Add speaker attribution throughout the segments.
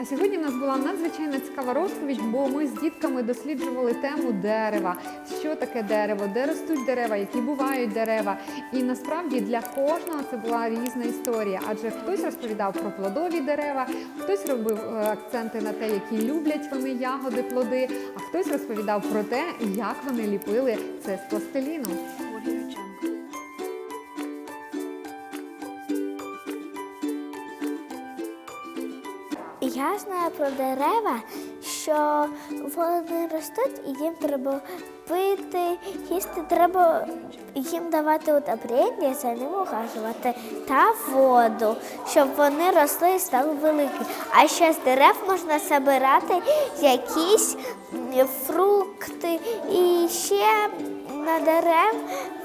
Speaker 1: А сьогодні в нас була надзвичайно цікава розповідь, бо ми з дітками досліджували тему дерева. Що таке дерево, де ростуть дерева, які бувають дерева. І насправді для кожного це була різна історія. Адже хтось розповідав про плодові дерева, хтось робив е, акценти на те, які люблять вони ягоди, плоди, а хтось розповідав про те, як вони ліпили це з пластиліну.
Speaker 2: Я знаю про дерева, що вони ростуть і їм треба пити, їсти треба їм давати удобрення, за ним ухажувати та воду, щоб вони росли і стали великі. А ще з дерев можна збирати якісь фрукти і ще на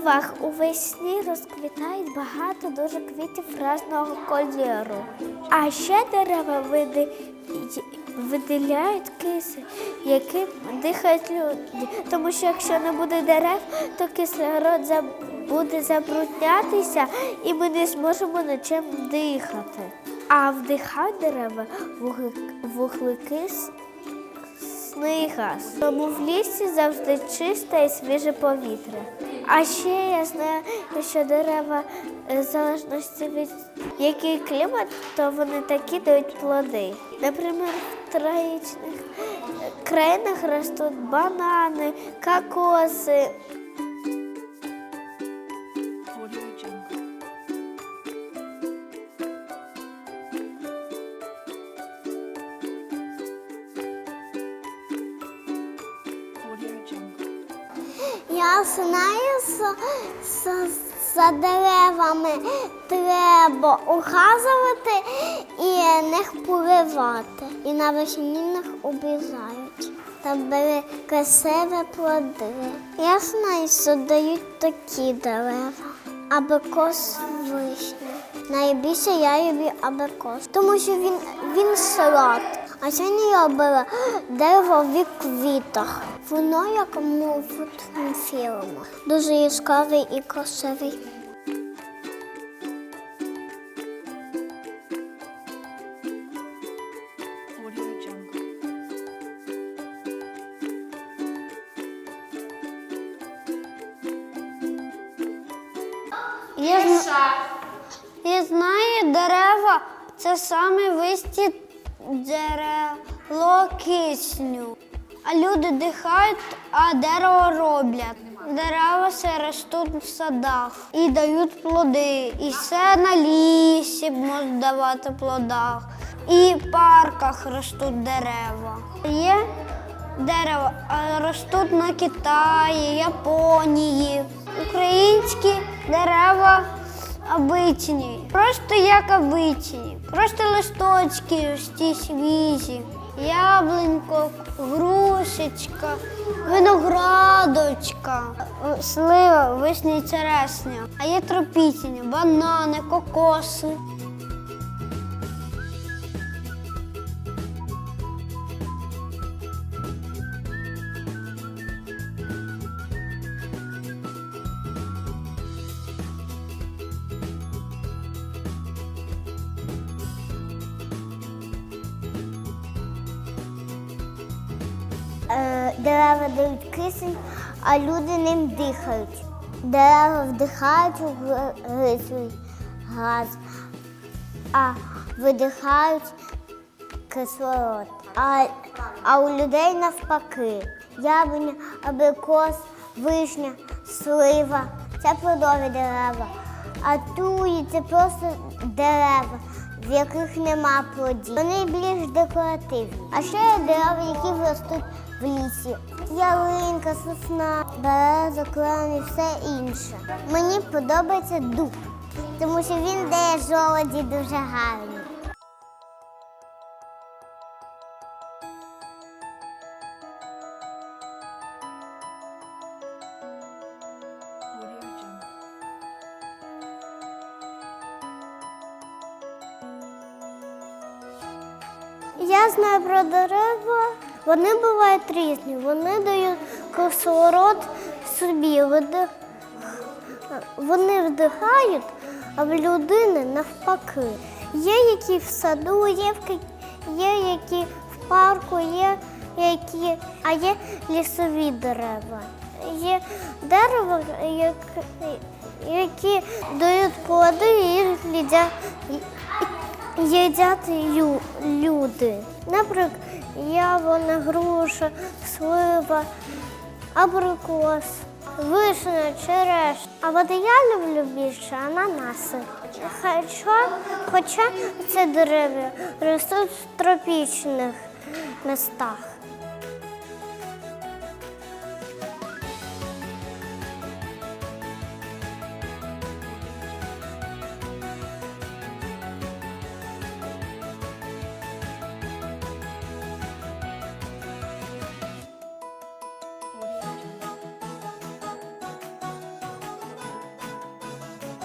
Speaker 2: деревах увесні розквітають багато дуже квітів різного кольору. А ще дерева виділяють киси, яким дихають люди. Тому що якщо не буде дерев, то кислород буде забруднятися і ми не зможемо нічим дихати. А вдихають дерева вуглекис. Тому в лісі завжди чисте і свіже повітря. А ще я знаю, що дерева, е, в залежності від який клімат, то вони такі дають плоди. Наприклад, в троїчних е, країнах ростуть банани, кокоси. Я знаю, що, що за деревами треба ухазувати і них поливати. І навесні них обрізають. Та бери красиві плоди. Я знаю, що дають такі дерева. Абрикос вишня. Найбільше я люблю абрикос, тому що він, він солодкий. А сьогодні я робила дерево в квітах. Воно як мультфільм. Дуже яскравий і красивий.
Speaker 3: Я знаю, дерева це саме висті джерело кисню. А люди дихають, а дерево роблять. Дерева все ростуть в садах і дають плоди. І все на лісі можуть давати плодах. І в парках ростуть дерева. Є дерева ростуть на Китаї, Японії. Українські дерева обичні, просто як обичні, просто листочки ті свіжі, яблунько, грушечка, виноградочка, слива, вишня і черешня. А є тропічні, банани, кокоси.
Speaker 2: Дерева дають кисень, а люди ним дихають. Дерева вдихають вуглекислий газ, а видихають кислород. А, а у людей навпаки. Яблуня, абрикос, вишня, слива це плодові дерева. А туї це просто дерева, в яких нема плодів. Вони більш декоративні. А ще є дерева, які ростуть в лісі. Ялинка, сосна, береза, клен і все інше. Мені подобається дуб, тому що він дає жолоді дуже гарні. Я знаю про дерева. Вони бувають різні. Вони дають кислород собі. Вони вдихають, а в людини навпаки. Є які в саду, є в є які в парку, є які, а є лісові дерева. Є дерева, як, які дають плоди і їх їдять люди. Наприклад, яблуня, груша, слива, абрикос, вишня, череш. А от я люблю більше ананаси. Хоча, хоча це дерева ростуть в тропічних містах.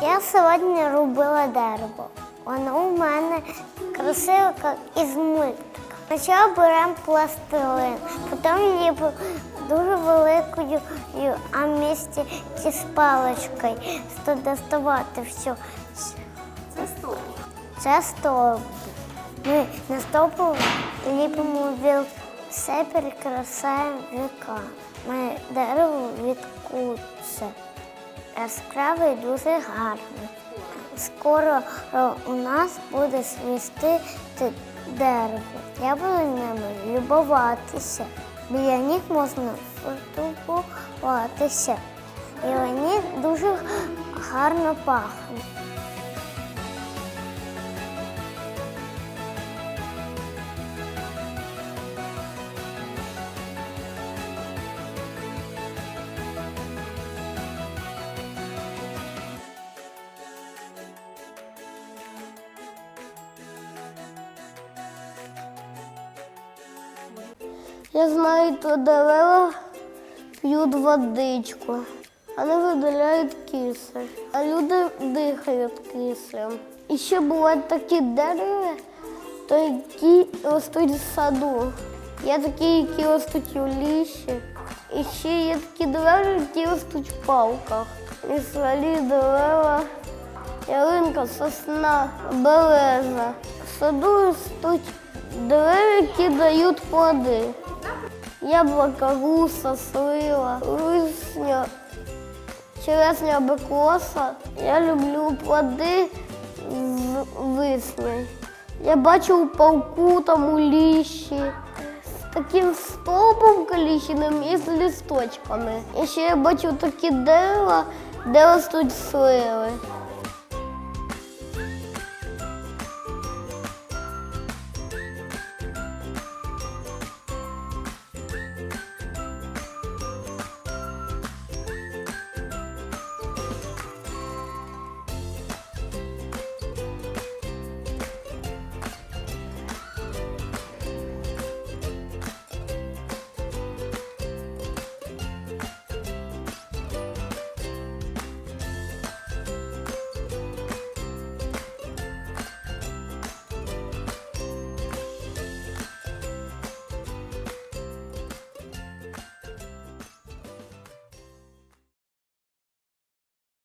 Speaker 2: Я сьогодні робила дерево. Воно у мене красиве, як із мультика. Спочатку беремо пластилин, потім її дуже великою, а вместе з паличкою то доставати все.
Speaker 1: Це стовп.
Speaker 2: Це стовп. Ми на стовпу ліпимо віл, все прикрашаємо віка. Ми дерево відкуться. Яскравий дуже гарний. Скоро е, у нас буде свісти дерево. Я буду ними любуватися. Біля них можна фотографуватися. І вони дуже гарно пахнуть.
Speaker 3: Я знаю, то дерева п'ють водичку, вони видаляють кисень, а люди дихають киснем. І ще бувають такі дерева, то які ростуть в саду. Є такі, які ростуть у лісі. І ще є такі дерева, які ростуть в палках. Лісові дерева, ялинка, сосна, береза. В саду ростуть дерева, які дають плоди. Яблука, гуса, слива, русня, чересня абрикоса. Я люблю плоди з вишнею. Я бачив пауку там у лісі з таким стовпом коліченим і з листочками. І ще я бачив такі дерева, де ростуть сливи.